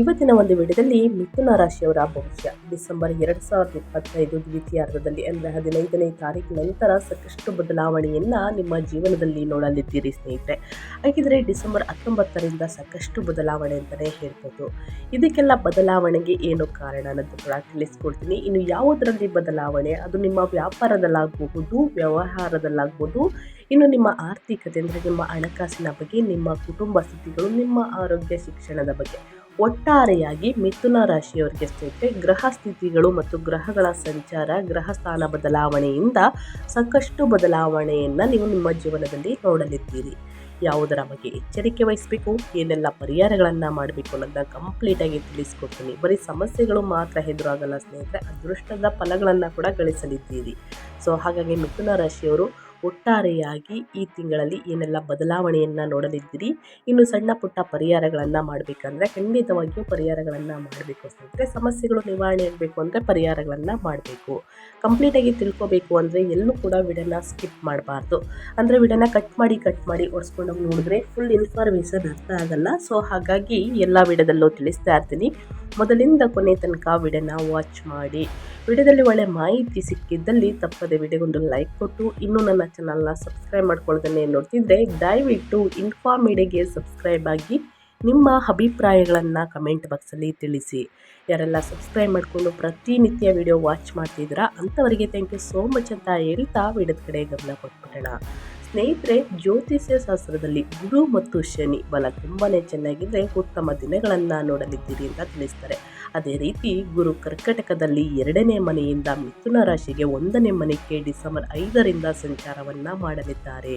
ಇವತ್ತಿನ ಒಂದು ವಿಡಿಯೋದಲ್ಲಿ ಮಿಥುನ ರಾಶಿಯವರ ಭವಿಷ್ಯ. ಡಿಸೆಂಬರ್ ಎರಡು ಸಾವಿರದ ಇಪ್ಪತ್ತೈದು ದ್ವಿತೀಯಾರ್ಧದಲ್ಲಿ ಅಂದರೆ ಹದಿನೈದನೇ ತಾರೀಕು ನಂತರ ಸಾಕಷ್ಟು ಬದಲಾವಣೆಯನ್ನು ನಿಮ್ಮ ಜೀವನದಲ್ಲಿ ನೋಡಲಿದ್ದೀರಿ ಸ್ನೇಹಿತರೆ. ಹಾಗಿದ್ರೆ ಡಿಸೆಂಬರ್ ಹತ್ತೊಂಬತ್ತರಿಂದ ಸಾಕಷ್ಟು ಬದಲಾವಣೆ ಅಂತಲೇ ಹೇಳ್ಬೋದು. ಇದಕ್ಕೆಲ್ಲ ಬದಲಾವಣೆಗೆ ಏನು ಕಾರಣ ಅನ್ನೋದು ಕೂಡ ತಿಳಿಸ್ಕೊಡ್ತೀನಿ. ಇನ್ನು ಯಾವುದರಲ್ಲಿ ಬದಲಾವಣೆ? ಅದು ನಿಮ್ಮ ವ್ಯಾಪಾರದಲ್ಲಾಗಬಹುದು ವ್ಯವಹಾರದಲ್ಲಾಗ್ಬೋದು ಇನ್ನು ನಿಮ್ಮ ಆರ್ಥಿಕತೆ ಅಂದರೆ ನಿಮ್ಮ ಹಣಕಾಸಿನ ಬಗ್ಗೆ, ನಿಮ್ಮ ಕುಟುಂಬ ಸ್ಥಿತಿಗಳು, ನಿಮ್ಮ ಆರೋಗ್ಯ ಶಿಕ್ಷಣದ ಬಗ್ಗೆ. ಒಟ್ಟಾರೆಯಾಗಿ ಮಿಥುನ ರಾಶಿಯವರಿಗೆ ಸ್ನೇಹಿತರೆ ಗ್ರಹ ಸ್ಥಿತಿಗಳು ಮತ್ತು ಗ್ರಹಗಳ ಸಂಚಾರ, ಗ್ರಹ ಸ್ಥಾನ ಬದಲಾವಣೆಯಿಂದ ಸಾಕಷ್ಟು ಬದಲಾವಣೆಯನ್ನು ನೀವು ನಿಮ್ಮ ಜೀವನದಲ್ಲಿ ನೋಡಲಿದ್ದೀರಿ. ಯಾವುದರ ಬಗ್ಗೆ ಎಚ್ಚರಿಕೆ ವಹಿಸಬೇಕು, ಏನೆಲ್ಲ ಪರಿಹಾರಗಳನ್ನು ಮಾಡಬೇಕು ಅನ್ನೋದನ್ನ ಕಂಪ್ಲೀಟಾಗಿ ತಿಳಿಸ್ಕೊಡ್ತೀನಿ. ಬರೀ ಸಮಸ್ಯೆಗಳು ಮಾತ್ರ ಎದುರಾಗಲ್ಲ ಸ್ನೇಹಿತರೆ, ಅದೃಷ್ಟದ ಫಲಗಳನ್ನು ಕೂಡ ಗಳಿಸಲಿದ್ದೀರಿ. ಸೊ ಹಾಗಾಗಿ ಮಿಥುನ ರಾಶಿಯವರು ಒಟ್ಟಾರೆಯಾಗಿ ಈ ತಿಂಗಳಲ್ಲಿ ಏನೆಲ್ಲ ಬದಲಾವಣೆಯನ್ನು ನೋಡಲಿದ್ದೀರಿ? ಇನ್ನು ಸಣ್ಣ ಪುಟ್ಟ ಪರಿಹಾರಗಳನ್ನು ಮಾಡಬೇಕಂದ್ರೆ ಖಂಡಿತವಾಗಿಯೂ ಪರಿಹಾರಗಳನ್ನು ಮಾಡಬೇಕು ಸ್ನೇಹಿತರೆ ಸಮಸ್ಯೆಗಳು ನಿವಾರಣೆ ಆಗಬೇಕು ಅಂದರೆ ಪರಿಹಾರಗಳನ್ನು ಮಾಡಬೇಕು. ಕಂಪ್ಲೀಟಾಗಿ ತಿಳ್ಕೋಬೇಕು ಅಂದರೆ ಎಲ್ಲೂ ಕೂಡ ವಿಡನ ಸ್ಕಿಪ್ ಮಾಡಬಾರ್ದು. ಅಂದರೆ ವಿಡನ ಕಟ್ ಮಾಡಿ ಕಟ್ ಮಾಡಿ ಓಡಿಸ್ಕೊಂಡು ನೋಡಿದ್ರೆ ಫುಲ್ ಇನ್ಫಾರ್ಮೇಷನ್ ಅರ್ಥ ಆಗಲ್ಲ. ಸೊ ಹಾಗಾಗಿ ಎಲ್ಲ ವಿಡದಲ್ಲೂ ತಿಳಿಸ್ತಾ ಇರ್ತೀನಿ. ಮೊದಲಿಂದ ಕೊನೆ ತನಕ ವಿಡಿಯೋನ ವಾಚ್ ಮಾಡಿ. ವಿಡಿಯೋದಲ್ಲಿ ಒಳ್ಳೆ ಮಾಹಿತಿ ಸಿಕ್ಕಿದ್ದಲ್ಲಿ ತಪ್ಪದೆ ವಿಡಿಯೋಗೊಂದು ಲೈಕ್ ಕೊಟ್ಟು, ಇನ್ನೂ ನನ್ನ ಚಾನಲ್ನ ಸಬ್ಸ್ಕ್ರೈಬ್ ಮಾಡ್ಕೊಳ್ಳೋದನ್ನೇ ನೋಡ್ತಿದ್ದರೆ ದಯವಿಟ್ಟು ಇನ್ಫಾ ಮೀಡಿಯಾಗೆ ಸಬ್ಸ್ಕ್ರೈಬ್ ಆಗಿ ನಿಮ್ಮ ಅಭಿಪ್ರಾಯಗಳನ್ನು ಕಮೆಂಟ್ ಬಾಕ್ಸಲ್ಲಿ ತಿಳಿಸಿ. ಯಾರೆಲ್ಲ ಸಬ್ಸ್ಕ್ರೈಬ್ ಮಾಡಿಕೊಂಡು ಪ್ರತಿನಿತ್ಯ ವಿಡಿಯೋ ವಾಚ್ ಮಾಡ್ತಿದ್ದೀರಾ, ಅಂಥವರಿಗೆ ಥ್ಯಾಂಕ್ ಯು ಸೋ ಮಚ್ ಅಂತ ಹೇಳ್ತಾ ವಿಡಿಯೋದ ಕಡೆ ಗಮನ ಕೊಟ್ಬಿಡೋಣ. ಸ್ನೇಹಿತರೆ, ಜ್ಯೋತಿಷ್ಯ ಶಾಸ್ತ್ರದಲ್ಲಿ ಗುರು ಮತ್ತು ಶನಿ ಬಲ ತುಂಬಾ ಚೆನ್ನಾಗಿದ್ದರೆ ಉತ್ತಮ ದಿನಗಳನ್ನು ನೋಡಲಿದ್ದೀರಿ ಅಂತ ತಿಳಿಸ್ತಾರೆ. ಅದೇ ರೀತಿ ಗುರು ಕರ್ಕಟಕದಲ್ಲಿ ಎರಡನೇ ಮನೆಯಿಂದ ಮಿಥುನ ರಾಶಿಗೆ ಒಂದನೇ ಮನೆಗೆ ಡಿಸೆಂಬರ್ ಐದರಿಂದ ಸಂಚಾರವನ್ನು ಮಾಡಲಿದ್ದಾರೆ.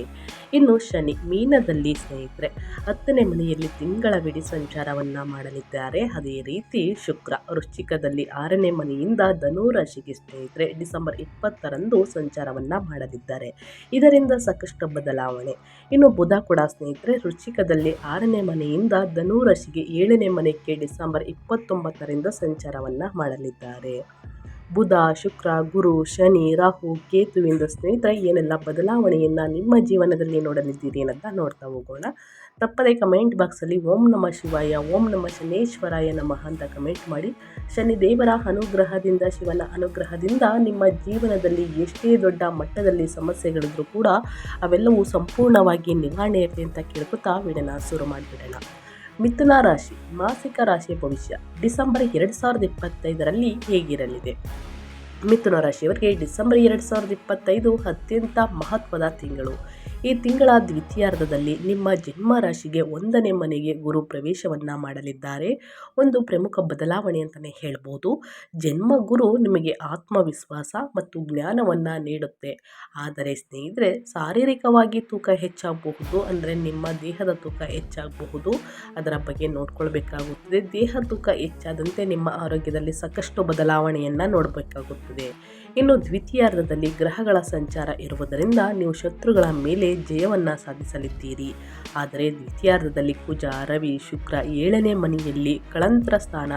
ಇನ್ನು ಶನಿ ಮೀನದಲ್ಲಿ ಸ್ನೇಹಿತರೆ, ಹತ್ತನೇ ಮನೆಯಲ್ಲಿ ತಿಂಗಳವಿಡೀ ಸಂಚಾರವನ್ನು ಮಾಡಲಿದ್ದಾರೆ. ಅದೇ ರೀತಿ ಶುಕ್ರ ವೃಶ್ಚಿಕದಲ್ಲಿ ಆರನೇ ಮನೆಯಿಂದ ಧನು ರಾಶಿಗೆ ಸ್ನೇಹಿತರೆ, ಡಿಸೆಂಬರ್ ಇಪ್ಪತ್ತರಂದು ಸಂಚಾರವನ್ನು ಮಾಡಲಿದ್ದಾರೆ. ಇದರಿಂದ ಸಾಕಷ್ಟು ಬದಲಾವಣೆ. ಇನ್ನು ಬುಧ ಕೂಡ ಸ್ನೇಹಿತರೆ, ವೃಶ್ಚಿಕದಲ್ಲಿ ಆರನೇ ಮನೆಯಿಂದ ಧನು ರಾಶಿಗೆ ಏಳನೇ ಮನೆಗೆ ಡಿಸೆಂಬರ್ ಇಪ್ಪತ್ತೊಂಬತ್ತರಿಂದ ಸಂಚಾರವನ್ನು ಮಾಡಲಿದ್ದಾರೆ. ಬುಧ, ಶುಕ್ರ, ಗುರು, ಶನಿ, ರಾಹು ಕೇತುವಿಂದ ಸ್ನೇಹಿತರೆ, ಏನೆಲ್ಲ ಬದಲಾವಣೆಯನ್ನು ನಿಮ್ಮ ಜೀವನದಲ್ಲಿ ನೋಡಲಿದ್ದೀರಿ ಅಂತ ನೋಡ್ತಾ ಹೋಗೋಣ. ತಪ್ಪದೆ ಕಮೆಂಟ್ ಬಾಕ್ಸಲ್ಲಿ ಓಂ ನಮ ಶಿವಾಯ, ಓಂ ನಮ ಶನೇಶ್ವರಾಯ ನಮಃ ಅಂತ ಕಮೆಂಟ್ ಮಾಡಿ. ಶನಿ ದೇವರ ಅನುಗ್ರಹದಿಂದ, ಶಿವನ ಅನುಗ್ರಹದಿಂದ ನಿಮ್ಮ ಜೀವನದಲ್ಲಿ ಎಷ್ಟೇ ದೊಡ್ಡ ಮಟ್ಟದಲ್ಲಿ ಸಮಸ್ಯೆಗಳಿದ್ರೂ ಕೂಡ ಅವೆಲ್ಲವೂ ಸಂಪೂರ್ಣವಾಗಿ ನಿವಾರಣೆ ಇರಲಿ ಅಂತ ಕೇಳ್ಕೊತಾ ವಿಡನ ಶುರು ಮಾಡಿಬಿಡೋಣ. ಮಿಥುನ ರಾಶಿ, ಮಾಸಿಕ ರಾಶಿಯ ಭವಿಷ್ಯ. ಡಿಸೆಂಬರ್ ಎರಡು ಸಾವಿರದ ಇಪ್ಪತ್ತೈದರಲ್ಲಿ ಹೇಗಿರಲಿದೆ? ಮಿಥುನ ರಾಶಿಯವರಿಗೆ ಡಿಸೆಂಬರ್ ಎರಡು ಸಾವಿರದ ಇಪ್ಪತ್ತೈದು ಅತ್ಯಂತ ಮಹತ್ವದ ತಿಂಗಳು. ಈ ತಿಂಗಳ ದ್ವಿತೀಯಾರ್ಧದಲ್ಲಿ ನಿಮ್ಮ ಜನ್ಮ ರಾಶಿಗೆ ಒಂದನೇ ಮನೆಗೆ ಗುರು ಪ್ರವೇಶವನ್ನು ಮಾಡಲಿದ್ದಾರೆ. ಒಂದು ಪ್ರಮುಖ ಬದಲಾವಣೆ ಅಂತಲೇ ಹೇಳ್ಬೋದು. ಜನ್ಮ ಗುರು ನಿಮಗೆ ಆತ್ಮವಿಶ್ವಾಸ ಮತ್ತು ಜ್ಞಾನವನ್ನು ನೀಡುತ್ತೆ. ಆದರೆ ಸ್ನೇಹಿತರೆ, ಶಾರೀರಿಕವಾಗಿ ತೂಕ ಹೆಚ್ಚಾಗಬಹುದು ಅಂದರೆ ನಿಮ್ಮ ದೇಹದ ತೂಕ ಹೆಚ್ಚಾಗಬಹುದು. ಅದರ ಬಗ್ಗೆ ನೋಡ್ಕೊಳ್ಬೇಕಾಗುತ್ತದೆ. ದೇಹ ತೂಕ ಹೆಚ್ಚಾದಂತೆ ನಿಮ್ಮ ಆರೋಗ್ಯದಲ್ಲಿ ಸಾಕಷ್ಟು ಬದಲಾವಣೆಯನ್ನು ನೋಡಬೇಕಾಗುತ್ತದೆ. ಇನ್ನು ದ್ವಿತೀಯಾರ್ಧದಲ್ಲಿ ಗ್ರಹಗಳ ಸಂಚಾರ ಇರುವುದರಿಂದ ನೀವು ಶತ್ರುಗಳ ಮೇಲೆ ಜಯವನ್ನು ಸಾಧಿಸಲಿದ್ದೀರಿ. ಆದರೆ ದ್ವಿತೀಯಾರ್ಧದಲ್ಲಿ ಕುಜ, ರವಿ, ಶುಕ್ರ ಏಳನೇ ಮನೆಯಲ್ಲಿ ಕಳಂತ್ರ ಸ್ಥಾನ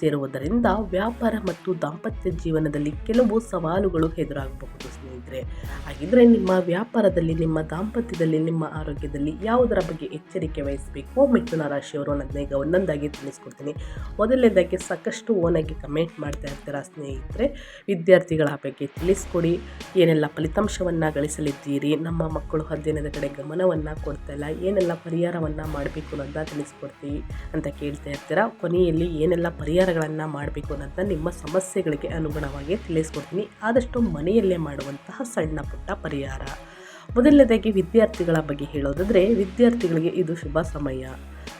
ಸೇರುವುದರಿಂದ ವ್ಯಾಪಾರ ಮತ್ತು ದಾಂಪತ್ಯ ಜೀವನದಲ್ಲಿ ಕೆಲವು ಸವಾಲುಗಳು ಎದುರಾಗಬಹುದು ಸ್ನೇಹಿತರೆ. ಹಾಗಿದ್ರೆ ನಿಮ್ಮ ವ್ಯಾಪಾರದಲ್ಲಿ, ನಿಮ್ಮ ದಾಂಪತ್ಯದಲ್ಲಿ, ನಿಮ್ಮ ಆರೋಗ್ಯದಲ್ಲಿ ಯಾವುದರ ಬಗ್ಗೆ ಎಚ್ಚರಿಕೆ ವಹಿಸಬೇಕು? ಮಿಥುನ ರಾಶಿಯವರು ಈಗ ಒಂದೊಂದಾಗಿ ತಿಳಿಸ್ಕೊಡ್ತೀನಿ. ಮೊದಲನೇದಾಗಿ ಸಾಕಷ್ಟು ಓನಾಗಿ ಕಮೆಂಟ್ ಮಾಡ್ತಾ ಇರ್ತೀರಾ ಸ್ನೇಹಿತರೆ? ವಿದ್ಯಾರ್ಥಿಗಳ ಬಗ್ಗೆ ತಿಳಿಸ್ಕೊಡಿ. ಏನೆಲ್ಲ ಫಲಿತಾಂಶವನ್ನು ಗಳಿಸಲಿದ್ದೀರಿ? ನಮ್ಮ ಮಕ್ಕಳು ಅಧ್ಯಯನದ ಕಡೆ ಗಮನವನ್ನು ಕೊಡ್ತಾಯಿಲ್ಲ ಏನೆಲ್ಲ ಪರಿಹಾರವನ್ನು ಮಾಡಬೇಕು ಅನ್ನೋದನ್ನ ತಿಳಿಸ್ಕೊಡ್ತೀವಿ ಅಂತ ಕೇಳ್ತಾ ಇರ್ತೀರ? ಕೊನೆಯಲ್ಲಿ ಏನೆಲ್ಲ ಪರಿಹಾರಗಳನ್ನು ಮಾಡಬೇಕು ಅನ್ನೋದನ್ನ ನಿಮ್ಮ ಸಮಸ್ಯೆಗಳಿಗೆ ಅನುಗುಣವಾಗಿ ತಿಳಿಸ್ಕೊಡ್ತೀನಿ. ಆದಷ್ಟು ಮನೆಯಲ್ಲೇ ಮಾಡುವಂತಹ ಸಣ್ಣ ಪುಟ್ಟ ಪರಿಹಾರ. ಮೊದಲನೇದಾಗಿ ವಿದ್ಯಾರ್ಥಿಗಳ ಬಗ್ಗೆ ಹೇಳೋದಾದರೆ, ವಿದ್ಯಾರ್ಥಿಗಳಿಗೆ ಇದು ಶುಭ ಸಮಯ.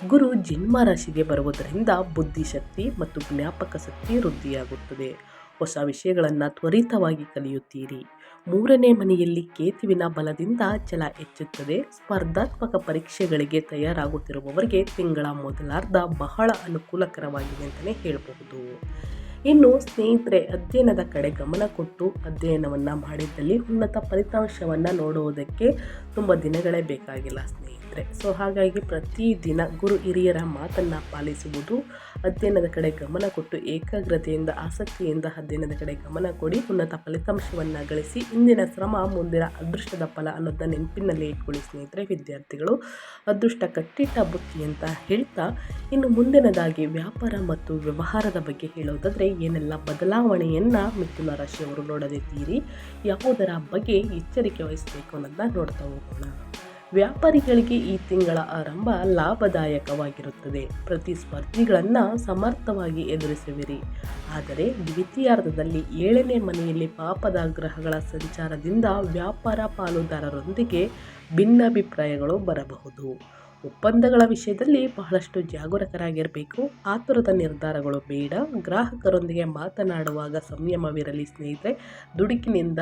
ಗುರು ಜನ್ಮ ರಾಶಿಗೆ ಬರುವುದರಿಂದ ಬುದ್ಧಿಶಕ್ತಿ ಮತ್ತು ಜ್ಞಾಪಕ ಶಕ್ತಿ ವೃದ್ಧಿಯಾಗುತ್ತದೆ. ಹೊಸ ವಿಷಯಗಳನ್ನು ತ್ವರಿತವಾಗಿ ಕಲಿಯುತ್ತೀರಿ. ಮೂರನೇ ಮನೆಯಲ್ಲಿ ಕೇತುವಿನ ಬಲದಿಂದ ಛಲ ಹೆಚ್ಚುತ್ತದೆ. ಸ್ಪರ್ಧಾತ್ಮಕ ಪರೀಕ್ಷೆಗಳಿಗೆ ತಯಾರಾಗುತ್ತಿರುವವರಿಗೆ ತಿಂಗಳ ಮೊದಲಾರ್ಧ ಬಹಳ ಅನುಕೂಲಕರವಾಗಿದೆ ಅಂತಲೇ ಹೇಳಬಹುದು. ಇನ್ನು ಸ್ನೇಹಿತರೆ, ಅಧ್ಯಯನದ ಕಡೆ ಗಮನ ಕೊಟ್ಟು ಅಧ್ಯಯನವನ್ನು ಮಾಡಿದ್ದಲ್ಲಿ ಉನ್ನತ ಫಲಿತಾಂಶವನ್ನು ನೋಡುವುದಕ್ಕೆ ತುಂಬ ದಿನಗಳೇ ಬೇಕಾಗಿಲ್ಲ ಸ್ನೇಹಿತರೆ. ಸ್ನೇಹಿತರೆ ಸೊ ಹಾಗಾಗಿ ಪ್ರತಿದಿನ ಗುರು ಹಿರಿಯರ ಮಾತನ್ನು ಪಾಲಿಸುವುದು ಅಧ್ಯಯನದ ಕಡೆ ಗಮನ ಕೊಟ್ಟು ಏಕಾಗ್ರತೆಯಿಂದ, ಆಸಕ್ತಿಯಿಂದ ಅಧ್ಯಯನದ ಕಡೆ ಗಮನ ಕೊಡಿ. ಉನ್ನತ ಫಲಿತಾಂಶವನ್ನು ಗಳಿಸಿ ಇಂದಿನ ಶ್ರಮ, ಮುಂದಿನ ಅದೃಷ್ಟದ ಫಲ ಅನ್ನೋದನ್ನ ನೆನಪಿನಲ್ಲಿ ಇಟ್ಕೊಳ್ಳಿ ಸ್ನೇಹಿತರೆ, ವಿದ್ಯಾರ್ಥಿಗಳು. ಅದೃಷ್ಟ ಕಟ್ಟಿಟ್ಟ ಬುತ್ತಿ ಅಂತ ಹೇಳ್ತಾ, ಇನ್ನು ಮುಂದಿನದಾಗಿ ವ್ಯಾಪಾರ ಮತ್ತು ವ್ಯವಹಾರದ ಬಗ್ಗೆ ಹೇಳೋದಾದರೆ, ಏನೆಲ್ಲ ಬದಲಾವಣೆಯನ್ನು ಮಿಥುನ ರಾಶಿಯವರು ನೋಡದಿದ್ದೀರಿ? ಯಾವುದರ ಬಗ್ಗೆ ಎಚ್ಚರಿಕೆ ವಹಿಸಬೇಕು ಅನ್ನೋದನ್ನ ನೋಡ್ತಾ ಹೋಗೋಣ. ವ್ಯಾಪಾರಿಗಳಿಗೆ ಈ ತಿಂಗಳ ಆರಂಭ ಲಾಭದಾಯಕವಾಗಿರುತ್ತದೆ. ಪ್ರತಿಸ್ಪರ್ಧಿಗಳನ್ನು ಸಮರ್ಥವಾಗಿ ಎದುರಿಸುವಿರಿ. ಆದರೆ ದ್ವಿತೀಯಾರ್ಧದಲ್ಲಿ ಏಳನೇ ಮನೆಯಲ್ಲಿ ಪಾಪದ ಗ್ರಹಗಳ ಸಂಚಾರದಿಂದ ವ್ಯಾಪಾರ ಪಾಲುದಾರರೊಂದಿಗೆ ಭಿನ್ನಾಭಿಪ್ರಾಯಗಳು ಬರಬಹುದು. ಒಪ್ಪಂದಗಳ ವಿಷಯದಲ್ಲಿ ಬಹಳಷ್ಟು ಜಾಗರೂಕರಾಗಿರಬೇಕು. ಆತುರದ ನಿರ್ಧಾರಗಳು ಬೇಡ. ಗ್ರಾಹಕರೊಂದಿಗೆ ಮಾತನಾಡುವಾಗ ಸಂಯಮವಿರಲಿ ಸ್ನೇಹಿತರೆ. ದುಡುಕಿನಿಂದ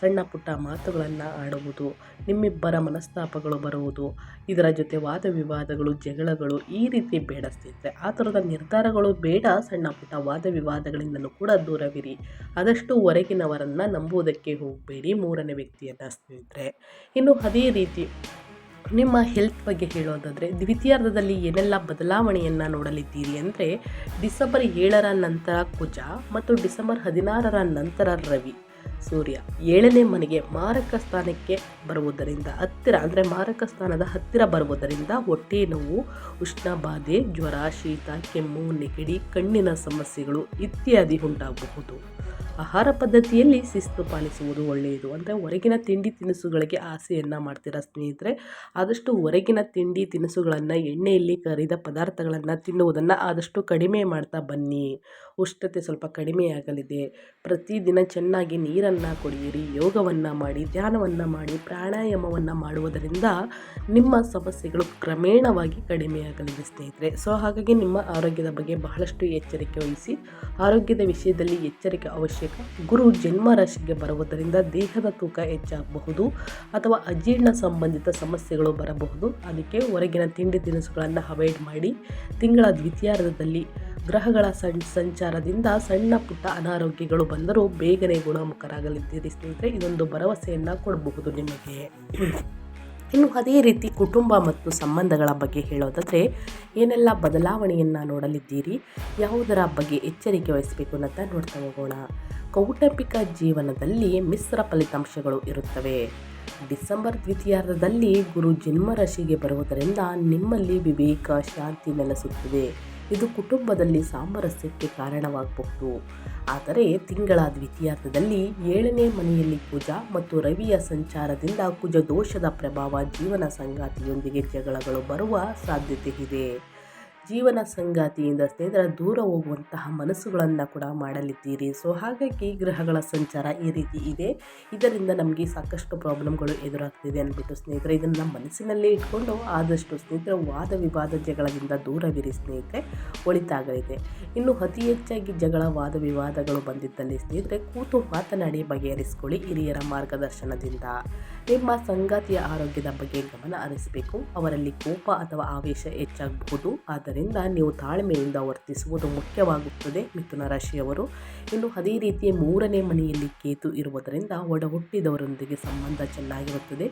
ಸಣ್ಣ ಪುಟ್ಟ ಮಾತುಗಳನ್ನು ಆಡುವುದು, ನಿಮ್ಮಿಬ್ಬರ ಮನಸ್ತಾಪಗಳು ಬರುವುದು, ಇದರ ಜೊತೆ ವಾದ ವಿವಾದಗಳು, ಜಗಳಗಳು ಈ ರೀತಿ ಬೇಡ ಸ್ನೇಹಿತರೆ. ಆತುರದ ನಿರ್ಧಾರಗಳು ಬೇಡ. ಸಣ್ಣ ಪುಟ್ಟ ವಾದ ವಿವಾದಗಳಿಂದಲೂ ಕೂಡ ದೂರವಿರಿ. ಆದಷ್ಟು ಹೊರಗಿನವರನ್ನು ನಂಬುವುದಕ್ಕೆ ಹೋಗಬೇಡಿ ಮೂರನೇ ವ್ಯಕ್ತಿಯನ್ನು ಸ್ನೇಹಿತರೆ. ಇನ್ನು ಅದೇ ರೀತಿ ನಿಮ್ಮ ಹೆಲ್ತ್ ಬಗ್ಗೆ ಹೇಳೋದಾದರೆ, ದ್ವಿತೀಯಾರ್ಧದಲ್ಲಿ ಏನೆಲ್ಲ ಬದಲಾವಣೆಯನ್ನು ನೋಡಲಿದ್ದೀರಿ ಅಂದರೆ, ಡಿಸೆಂಬರ್ ಏಳರ ನಂತರ ಕುಜ ಮತ್ತು ಡಿಸೆಂಬರ್ ಹದಿನಾರರ ನಂತರ ರವಿ. ಸೂರ್ಯ ಏಳನೇ ಮನೆಗೆ ಮಾರಕ ಸ್ಥಾನಕ್ಕೆ ಬರುವುದರಿಂದ, ಹತ್ತಿರ ಅಂದರೆ ಮಾರಕ ಸ್ಥಾನದ ಹತ್ತಿರ ಬರುವುದರಿಂದ ಹೊಟ್ಟೆ ನೋವು, ಉಷ್ಣಬಾಧೆ, ಜ್ವರ, ಶೀತ, ಕೆಮ್ಮು, ನೆಗಡಿ, ಕಣ್ಣಿನ ಸಮಸ್ಯೆಗಳು ಇತ್ಯಾದಿ ಉಂಟಾಗಬಹುದು. ಆಹಾರ ಪದ್ಧತಿಯಲ್ಲಿ ಶಿಸ್ತು ಪಾಲಿಸುವುದು ಒಳ್ಳೆಯದು. ಅಂದರೆ ಹೊರಗಿನ ತಿಂಡಿ ತಿನಿಸುಗಳಿಗೆ ಆಸೆಯನ್ನು ಮಾಡ್ತೀರಾ ಸ್ನೇಹಿತರೆ? ಆದಷ್ಟು ಹೊರಗಿನ ತಿಂಡಿ ತಿನಿಸುಗಳನ್ನು, ಎಣ್ಣೆಯಲ್ಲಿ ಕರಿದ ಪದಾರ್ಥಗಳನ್ನು ತಿನ್ನುವುದನ್ನು ಆದಷ್ಟು ಕಡಿಮೆ ಮಾಡ್ತಾ ಬನ್ನಿ. ಉಷ್ಣತೆ ಸ್ವಲ್ಪ ಕಡಿಮೆಯಾಗಲಿದೆ ಪ್ರತಿದಿನ ಚೆನ್ನಾಗಿ ನೀರನ್ನು ಕುಡಿಯಿರಿ, ಯೋಗವನ್ನು ಮಾಡಿ, ಧ್ಯಾನವನ್ನು ಮಾಡಿ, ಪ್ರಾಣಾಯಾಮವನ್ನು ಮಾಡುವುದರಿಂದ ನಿಮ್ಮ ಸಮಸ್ಯೆಗಳು ಕ್ರಮೇಣವಾಗಿ ಕಡಿಮೆಯಾಗಲಿದೆ ಸ್ನೇಹಿತರೆ. ಸೊ, ಹಾಗಾಗಿ ನಿಮ್ಮ ಆರೋಗ್ಯದ ಬಗ್ಗೆ ಬಹಳಷ್ಟು ಎಚ್ಚರಿಕೆ ವಹಿಸಿ, ಆರೋಗ್ಯದ ವಿಷಯದಲ್ಲಿ ಎಚ್ಚರಿಕೆ ಅವಶ್ಯಕ. ಗುರು ಜನ್ಮ ರಾಶಿಗೆ ಬರುವುದರಿಂದ ದೇಹದ ತೂಕ ಹೆಚ್ಚಾಗಬಹುದು ಅಥವಾ ಅಜೀರ್ಣ ಸಂಬಂಧಿತ ಸಮಸ್ಯೆಗಳು ಬರಬಹುದು. ಅದಕ್ಕೆ ಹೊರಗಿನ ತಿಂಡಿ ತಿನಿಸುಗಳನ್ನು ಅವಾಯ್ಡ್ ಮಾಡಿ, ತಿಂಗಳ ದ್ವಿತೀಯಾರ್ಧದಲ್ಲಿ ಗ್ರಹಗಳ ಸಣ್, ಸಂಚಾರದಿಂದ ಸಣ್ಣ ಪುಟ್ಟ ಅನಾರೋಗ್ಯಗಳು ಬಂದರೂ ಬೇಗನೆ ಗುಣಮುಖರಾಗಲಿದ್ದೀರಿ ಸ್ನೇಹಿತರೆ. ಇದೊಂದು ಭರವಸೆಯನ್ನು ಕೊಡಬಹುದು ನಿಮಗೆ. ಇನ್ನು ಅದೇ ರೀತಿ ಕುಟುಂಬ ಮತ್ತು ಸಂಬಂಧಗಳ ಬಗ್ಗೆ ಹೇಳೋದಾದರೆ, ಏನೆಲ್ಲ ಬದಲಾವಣೆಯನ್ನು ನೋಡಲಿದ್ದೀರಿ? ಯಾವುದರ ಬಗ್ಗೆ ಎಚ್ಚರಿಕೆ ವಹಿಸಬೇಕು ಅಂತ ನೋಡ್ತಾ ಹೋಗೋಣ. ಕೌಟುಂಬಿಕ ಜೀವನದಲ್ಲಿ ಮಿಶ್ರ ಫಲಿತಾಂಶಗಳು ಇರುತ್ತವೆ. ಡಿಸೆಂಬರ್ ದ್ವಿತೀಯಾರ್ಧದಲ್ಲಿ ಗುರು ಜನ್ಮರಾಶಿಗೆ ಬರುವುದರಿಂದ ನಿಮ್ಮಲ್ಲಿ ವಿವೇಕ, ಶಾಂತಿ ನೆಲೆಸುತ್ತದೆ. ಇದು ಕುಟುಂಬದಲ್ಲಿ ಸಾಮರಸ್ಯಕ್ಕೆ ಕಾರಣವಾಗಬಹುದು. ಆದರೆ ತಿಂಗಳ ದ್ವಿತೀಯಾರ್ಧದಲ್ಲಿ ಏಳನೇ ಮನೆಯಲ್ಲಿ ಕುಜ ಮತ್ತು ರವಿಯ ಸಂಚಾರದಿಂದ ಕುಜ ದೋಷದ ಪ್ರಭಾವ ಜೀವನ ಸಂಗಾತಿಯೊಂದಿಗೆ ಜಗಳಗಳು ಬರುವ ಸಾಧ್ಯತೆ ಇದೆ ಜೀವನ ಸಂಗಾತಿಯಿಂದ ಸ್ನೇಹಿತರ ದೂರ ಹೋಗುವಂತಹ ಮನಸ್ಸುಗಳನ್ನು ಕೂಡ ಮಾಡಲಿದ್ದೀರಿ. ಸೊ ಹಾಗಾಗಿ ಗ್ರಹಗಳ ಸಂಚಾರ ಈ ರೀತಿ ಇದೆ. ಇದರಿಂದ ನಮಗೆ ಸಾಕಷ್ಟು ಪ್ರಾಬ್ಲಮ್ಗಳು ಎದುರಾಗ್ತಿದೆ ಅಂದ್ಬಿಟ್ಟು ಸ್ನೇಹಿತರೆ, ಇದನ್ನು ನಮ್ಮ ಮನಸ್ಸಿನಲ್ಲೇ ಇಟ್ಕೊಂಡು ಆದಷ್ಟು ಸ್ನೇಹಿತರ ವಾದ ವಿವಾದ ಜಗಳದಿಂದ ದೂರವಿರಿ ಸ್ನೇಹಿತರೆ. ಒಳಿತಾಗಲಿದೆ. ಇನ್ನು ಅತಿ ಹೆಚ್ಚಾಗಿ ಜಗಳ ವಾದ ವಿವಾದಗಳು ಬಂದಿದ್ದಲ್ಲಿ ಸ್ನೇಹಿತರೆ, ಕೂತು ಮಾತನಾಡಿ ಬಗೆಹರಿಸಿಕೊಳ್ಳಿ ಹಿರಿಯರ ಮಾರ್ಗದರ್ಶನದಿಂದ. ನಿಮ್ಮ ಸಂಗಾತಿಯ ಆರೋಗ್ಯದ ಬಗ್ಗೆ ಗಮನ ಹರಿಸಬೇಕು. ಅವರಲ್ಲಿ ಕೋಪ ಅಥವಾ ಆವೇಶ ಹೆಚ್ಚಾಗಬಹುದು. ಆದ್ದರಿಂದ ನೀವು ತಾಳ್ಮೆಯಿಂದ ವರ್ತಿಸುವುದು ಮುಖ್ಯವಾಗುತ್ತದೆ, ಮಿಥುನ ರಾಶಿಯವರು. ಇನ್ನು ಅದೇ ರೀತಿಯ ಮೂರನೇ ಮನೆಯಲ್ಲಿ ಕೇತು ಇರುವುದರಿಂದ ಒಡ ಹುಟ್ಟಿದವರೊಂದಿಗೆ ಸಂಬಂಧ ಚೆನ್ನಾಗಿರುತ್ತದೆ.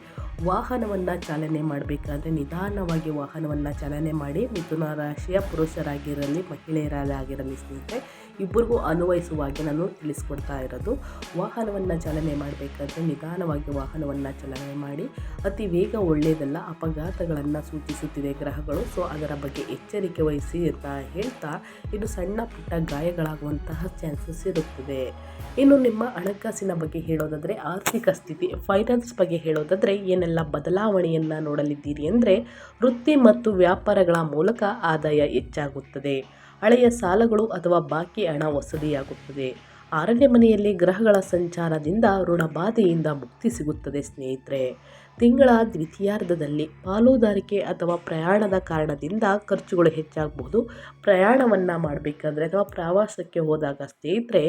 ವಾಹನವನ್ನು ಚಾಲನೆ ಮಾಡಬೇಕಾದ್ರೆ ನಿಧಾನವಾಗಿ ವಾಹನವನ್ನು ಚಾಲನೆ ಮಾಡಿ, ಮಿಥುನ ರಾಶಿಯ ಪುರುಷರಾಗಿರಲಿ ಮಹಿಳೆಯರಾಗಿರಲಿ ಸ್ನೇಹಿತರೆ ಇಬ್ಬರಿಗೂ ಅನ್ವಯಿಸುವ ಹಾಗೆ ನಾನು ತಿಳಿಸ್ಕೊಡ್ತಾ ಇರೋದು. ವಾಹನವನ್ನು ಚಾಲನೆ ಮಾಡಬೇಕಾದ್ರೆ ನಿಧಾನವಾಗಿ ವಾಹನವನ್ನು ಚಾಲನೆ ಮಾಡಿ. ಅತಿ ವೇಗ ಒಳ್ಳೆಯದಲ್ಲ, ಅಪಘಾತಗಳನ್ನು ಸೂಚಿಸುತ್ತಿದೆ ಗ್ರಹಗಳು. ಸೊ, ಅದರ ಬಗ್ಗೆ ಎಚ್ಚರಿಕೆ ವಹಿಸಿ ಅಂತ ಹೇಳ್ತಾ ಇದು ಸಣ್ಣ ಪುಟ್ಟ ಗಾಯಗಳಾಗುವಂತಹ ಚಾನ್ಸಸ್ ಇರುತ್ತದೆ. ಇನ್ನು ನಿಮ್ಮ ಹಣಕಾಸಿನ ಬಗ್ಗೆ ಹೇಳೋದಾದರೆ, ಆರ್ಥಿಕ ಸ್ಥಿತಿ, ಫೈನಾನ್ಸ್ ಬಗ್ಗೆ ಹೇಳೋದಾದರೆ, ಏನೆಲ್ಲ ಬದಲಾವಣೆಯನ್ನು ನೋಡಲಿದ್ದೀರಿ ಅಂದರೆ ವೃತ್ತಿ ಮತ್ತು ವ್ಯಾಪಾರಗಳ ಮೂಲಕ ಆದಾಯ ಹೆಚ್ಚಾಗುತ್ತದೆ. ಹಳೆಯ ಸಾಲಗಳು ಅಥವಾ ಬಾಕಿ ಹಣ ವಸೂಲಿಯಾಗುತ್ತದೆ ಅರಣ್ಯ ಮನೆಯಲ್ಲಿ ಗ್ರಹಗಳ ಸಂಚಾರದಿಂದ ಋಣಬಾಧೆಯಿಂದ ಮುಕ್ತಿ ಸಿಗುತ್ತದೆ ಸ್ನೇಹಿತರೆ. ತಿಂಗಳ ದ್ವಿತೀಯಾರ್ಧದಲ್ಲಿ ಪಾಲುದಾರಿಕೆ ಅಥವಾ ಪ್ರಯಾಣದ ಕಾರಣದಿಂದ ಖರ್ಚುಗಳು ಹೆಚ್ಚಾಗಬಹುದು ಪ್ರಯಾಣವನ್ನು ಮಾಡಬೇಕಾದ್ರೆ ಅಥವಾ ಪ್ರವಾಸಕ್ಕೆ ಹೋದಾಗ ಸ್ನೇಹಿತರೆ,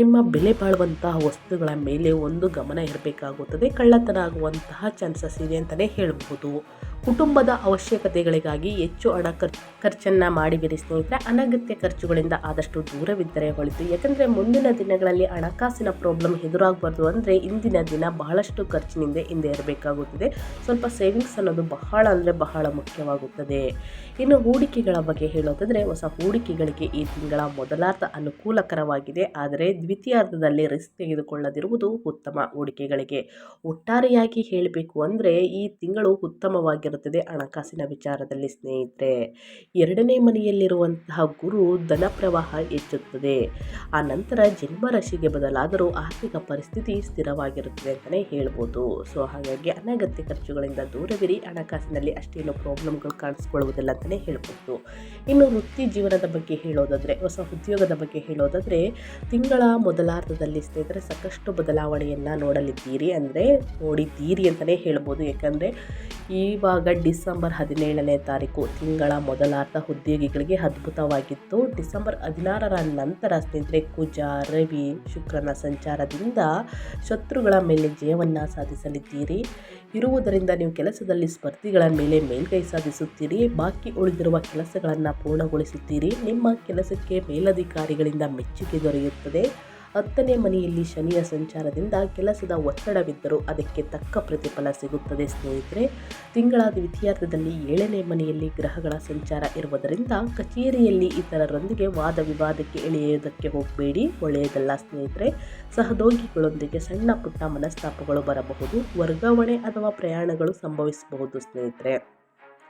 ನಿಮ್ಮ ಬೆಲೆ ಬಾಳುವಂತಹ ವಸ್ತುಗಳ ಮೇಲೆ ಒಂದು ಗಮನ ಇರಬೇಕಾಗುತ್ತದೆ ಕಳ್ಳತನ ಆಗುವಂತಹ ಚಾನ್ಸಸ್ ಇದೆ ಅಂತಲೇ ಹೇಳಬಹುದು ಕುಟುಂಬದ ಅವಶ್ಯಕತೆಗಳಿಗಾಗಿ ಹೆಚ್ಚು ಹಣ ಖರ್ಚು ಖರ್ಚನ್ನು ಮಾಡಿಬಿಡಿ ಸ್ನೇಹಿತರೆ. ಅನಗತ್ಯ ಖರ್ಚುಗಳಿಂದ ಆದಷ್ಟು ದೂರವಿದ್ದರೆ ಹೊಳಿತು ಯಾಕಂದರೆ ಮುಂದಿನ ದಿನಗಳಲ್ಲಿ ಹಣಕಾಸಿನ ಪ್ರಾಬ್ಲಮ್ ಎದುರಾಗಬಾರ್ದು ಅಂದರೆ ಇಂದಿನ ದಿನ ಬಹಳಷ್ಟು ಖರ್ಚಿನಿಂದ ಹಿಂದೆ ಇರಬೇಕಾಗುತ್ತದೆ. ಸ್ವಲ್ಪ ಸೇವಿಂಗ್ಸ್ ಅನ್ನೋದು ಬಹಳ ಅಂದರೆ ಬಹಳ ಮುಖ್ಯವಾಗುತ್ತದೆ. ಇನ್ನು ಹೂಡಿಕೆಗಳ ಬಗ್ಗೆ ಹೇಳೋದಾದರೆ ಹೊಸ ಹೂಡಿಕೆಗಳಿಗೆ ಈ ತಿಂಗಳ ಮೊದಲಾರ್ಧ ಅನುಕೂಲಕರವಾಗಿದೆ. ಆದರೆ ದ್ವಿತೀಯಾರ್ಧದಲ್ಲಿ ರಿಸ್ಕ್ ತೆಗೆದುಕೊಳ್ಳದಿರುವುದು ಉತ್ತಮ ಹೂಡಿಕೆಗಳಿಗೆ. ಒಟ್ಟಾರೆಯಾಗಿ ಹೇಳಬೇಕು ಅಂದರೆ ಈ ತಿಂಗಳು ಉತ್ತಮವಾಗಿರುತ್ತದೆ ಹಣಕಾಸಿನ ವಿಚಾರದಲ್ಲಿ ಸ್ನೇಹಿತರೆ. ಎರಡನೇ ಮನೆಯಲ್ಲಿರುವಂತಹ ಗುರು ಧನ ಪ್ರವಾಹ ಹೆಚ್ಚುತ್ತದೆ. ಆ ನಂತರ ಜನ್ಮರಾಶಿಗೆ ಬದಲಾದರೂ ಆರ್ಥಿಕ ಪರಿಸ್ಥಿತಿ ಸ್ಥಿರವಾಗಿರುತ್ತದೆ ಅಂತಲೇ ಹೇಳ್ಬೋದು. ಸೊ ಹಾಗಾಗಿ ಅನಗತ್ಯ ಖರ್ಚುಗಳಿಂದ ದೂರವಿರಿ, ಹಣಕಾಸಿನಲ್ಲಿ ಅಷ್ಟೇನು ಪ್ರಾಬ್ಲಮ್ಗಳು ಕಾಣಿಸ್ಕೊಳ್ಳುವುದಿಲ್ಲ ಅಂತಲೇ ಹೇಳ್ಬೋದು. ಇನ್ನು ವೃತ್ತಿ ಜೀವನದ ಬಗ್ಗೆ ಹೇಳೋದಾದರೆ, ಹೊಸ ಉದ್ಯೋಗದ ಬಗ್ಗೆ ಹೇಳೋದಾದರೆ, ತಿಂಗಳ ಮೊದಲಾರ್ಧದಲ್ಲಿ ಸ್ನೇಹಿತರೆ ಸಾಕಷ್ಟು ಬದಲಾವಣೆಯನ್ನು ನೋಡಲಿದ್ದೀರಿ ಅಂದರೆ ನೋಡಿದ್ದೀರಿ ಅಂತಲೇ ಹೇಳ್ಬೋದು. ಯಾಕಂದರೆ ಇವಾಗ ಡಿಸೆಂಬರ್ ಹದಿನೇಳನೇ ತಾರೀಕು ತಿಂಗಳ ಮೊದಲಾರ್ಧ ಉದ್ಯೋಗಿಗಳಿಗೆ ಅದ್ಭುತವಾಗಿತ್ತು. ಡಿಸೆಂಬರ್ ಹದಿನಾರರ ನಂತರ ಸ್ನೇಹಿತರೆ ಕುಜ, ರವಿ, ಶುಕ್ರನ ಸಂಚಾರದಿಂದ ಶತ್ರುಗಳ ಮೇಲೆ ಜಯವನ್ನು ಸಾಧಿಸಲಿದ್ದೀರಿ. ಇರುವುದರಿಂದ ನೀವು ಕೆಲಸದಲ್ಲಿ ಸ್ಪರ್ಧಿಗಳ ಮೇಲೆ ಮೇಲ್ಗೈ ಸಾಧಿಸುತ್ತೀರಿ, ಬಾಕಿ ಉಳಿದಿರುವ ಕೆಲಸಗಳನ್ನು ಪೂರ್ಣಗೊಳಿಸುತ್ತೀರಿ. ನಿಮ್ಮ ಕೆಲಸಕ್ಕೆ ಮೇಲಧಿಕಾರಿಗಳಿಂದ ಮೆಚ್ಚುಗೆ ದೊರೆಯುತ್ತದೆ. ಹತ್ತನೇ ಮನೆಯಲ್ಲಿ ಶನಿಯ ಸಂಚಾರದಿಂದ ಕೆಲಸದ ಒತ್ತಡವಿದ್ದರೂ ಅದಕ್ಕೆ ತಕ್ಕ ಪ್ರತಿಫಲ ಸಿಗುತ್ತದೆ ಸ್ನೇಹಿತರೆ. ತಿಂಗಳ ದ್ವಿತೀಯಾರ್ಧದಲ್ಲಿ ಏಳನೇ ಮನೆಯಲ್ಲಿ ಗ್ರಹಗಳ ಸಂಚಾರ ಇರುವುದರಿಂದ ಕಚೇರಿಯಲ್ಲಿ ಇತರರೊಂದಿಗೆ ವಾದ ವಿವಾದಕ್ಕೆ ಎಳೆಯುವುದಕ್ಕೆ ಹೋಗಬೇಡಿ, ಒಳ್ಳೆಯದಲ್ಲ ಸ್ನೇಹಿತರೆ. ಸಹದೋಗಿಗಳೊಂದಿಗೆ ಸಣ್ಣ ಪುಟ್ಟ ಮನಸ್ತಾಪಗಳು ಬರಬಹುದು, ವರ್ಗಾವಣೆ ಅಥವಾ ಪ್ರಯಾಣಗಳು ಸಂಭವಿಸಬಹುದು ಸ್ನೇಹಿತರೆ.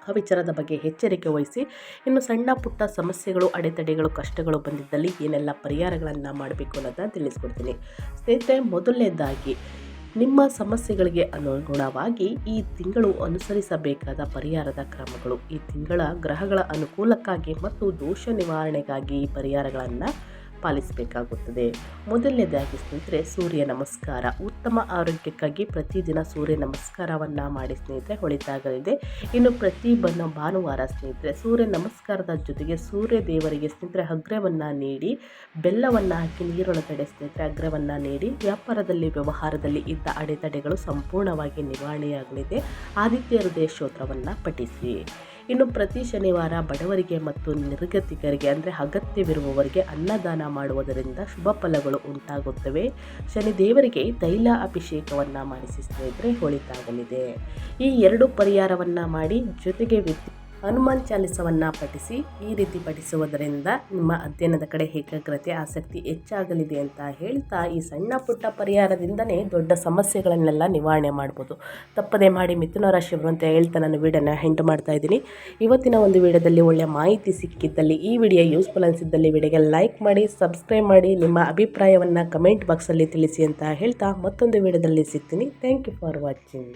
ಆ ವಿಚಾರದ ಬಗ್ಗೆ ಎಚ್ಚರಿಕೆ ವಹಿಸಿ, ಇನ್ನು ಸಣ್ಣ ಪುಟ್ಟ ಸಮಸ್ಯೆಗಳು, ಅಡೆತಡೆಗಳು, ಕಷ್ಟಗಳು ಬಂದಿದ್ದಲ್ಲಿ ಏನೆಲ್ಲ ಪರಿಹಾರಗಳನ್ನು ಮಾಡಬೇಕು ಅನ್ನೋದನ್ನ ತಿಳಿಸ್ಕೊಡ್ತೀನಿ. ಸ್ನೇಹಿತರೆ, ಮೊದಲನೇದಾಗಿ, ನಿಮ್ಮ ಸಮಸ್ಯೆಗಳಿಗೆ ಅನುಗುಣವಾಗಿ ಈ ತಿಂಗಳು ಅನುಸರಿಸಬೇಕಾದ ಪರಿಹಾರದ ಕ್ರಮಗಳು. ಈ ತಿಂಗಳ ಗ್ರಹಗಳ ಅನುಕೂಲಕ್ಕಾಗಿ ಮತ್ತು ದೋಷ ನಿವಾರಣೆಗಾಗಿ ಈ ಪರಿಹಾರಗಳನ್ನು ಪಾಲಿಸಬೇಕಾಗುತ್ತದೆ. ಮೊದಲನೇದಾಗಿ ಸ್ನೇಹಿತರೆ, ಸೂರ್ಯ ನಮಸ್ಕಾರ. ಉತ್ತಮ ಆರೋಗ್ಯಕ್ಕಾಗಿ ಪ್ರತಿದಿನ ಸೂರ್ಯ ನಮಸ್ಕಾರವನ್ನು ಮಾಡಿ ಸ್ನೇಹಿತರೆ, ಹೊಳಿತಾಗಲಿದೆ. ಇನ್ನು ಪ್ರತಿ ಬನ್ನ ಭಾನುವಾರ ಸ್ನೇಹಿತರೆ, ಸೂರ್ಯ ನಮಸ್ಕಾರದ ಜೊತೆಗೆ ಸೂರ್ಯ ದೇವರಿಗೆ ಸ್ನೇಹಿತರೆ, ಅಗ್ರವನ್ನು ನೀಡಿ, ಬೆಲ್ಲವನ್ನು ಹಾಕಿ ನೀರೊಳಗಡೆ ಸ್ನೇಹಿತರೆ, ಅಗ್ರವನ್ನು ನೀಡಿ, ವ್ಯಾಪಾರದಲ್ಲಿ, ವ್ಯವಹಾರದಲ್ಲಿ ಇದ್ದ ಅಡೆತಡೆಗಳು ಸಂಪೂರ್ಣವಾಗಿ ನಿವಾರಣೆಯಾಗಲಿದೆ. ಆದಿತ್ಯ ಹೃದಯ ಸ್ತೋತ್ರವನ್ನು ಪಠಿಸಿ. ಇನ್ನು ಪ್ರತಿ ಶನಿವಾರ ಬಡವರಿಗೆ ಮತ್ತು ನಿರ್ಗತಿಕರಿಗೆ ಅಂದರೆ ಅಗತ್ಯವಿರುವವರಿಗೆ ಅನ್ನದಾನ ಮಾಡುವುದರಿಂದ ಶುಭ ಫಲಗಳು ಉಂಟಾಗುತ್ತವೆ. ಶನಿದೇವರಿಗೆ ತೈಲ ಅಭಿಷೇಕವನ್ನು ಮಾಡಿಸಿ ಸ್ನೇಹಿತರೆ ಹೊಳಿತಾಗಲಿದೆ ಈ ಎರಡು ಪರಿಹಾರವನ್ನು ಮಾಡಿ ಜೊತೆಗೆ ವಿದ್ಯೆ ಹನುಮಾನ್ ಚಾಲಿಸವನ್ನು ಪಠಿಸಿ ಈ ರೀತಿ ಪಠಿಸುವುದರಿಂದ ನಿಮ್ಮ ಅಧ್ಯಯನದ ಕಡೆ ಏಕಾಗ್ರತೆ, ಆಸಕ್ತಿ ಹೆಚ್ಚಾಗಲಿದೆ ಅಂತ ಹೇಳ್ತಾ ಈ ಸಣ್ಣ ಪುಟ್ಟ ಪರಿಹಾರದಿಂದನೇ ದೊಡ್ಡ ಸಮಸ್ಯೆಗಳನ್ನೆಲ್ಲ ನಿವಾರಣೆ ಮಾಡ್ಬೋದು. ತಪ್ಪದೆ ಮಾಡಿ ಮಿಥುನ ರಾಶಿಯವರು ಅಂತ ಹೇಳ್ತಾ ನಾನು ವಿಡಿಯೋನ ಹೆಂಡ್ ಮಾಡ್ತಾ ಇದ್ದೀನಿ. ಇವತ್ತಿನ ಒಂದು ವಿಡಿಯೋದಲ್ಲಿ ಒಳ್ಳೆಯ ಮಾಹಿತಿ ಸಿಕ್ಕಿದ್ದಲ್ಲಿ ಈ ವಿಡಿಯೋ ಯೂಸ್ಫುಲ್ ಅನಿಸಿದ್ದಲ್ಲಿ ವಿಡಿಯೋಗೆ ಲೈಕ್ ಮಾಡಿ ಸಬ್ಸ್ಕ್ರೈಬ್ ಮಾಡಿ, ನಿಮ್ಮ ಅಭಿಪ್ರಾಯವನ್ನು ಕಮೆಂಟ್ ಬಾಕ್ಸಲ್ಲಿ ತಿಳಿಸಿ ಅಂತ ಹೇಳ್ತಾ ಮತ್ತೊಂದು ವಿಡಿಯೋದಲ್ಲಿ ಸಿಗ್ತೀನಿ. Thank you for watching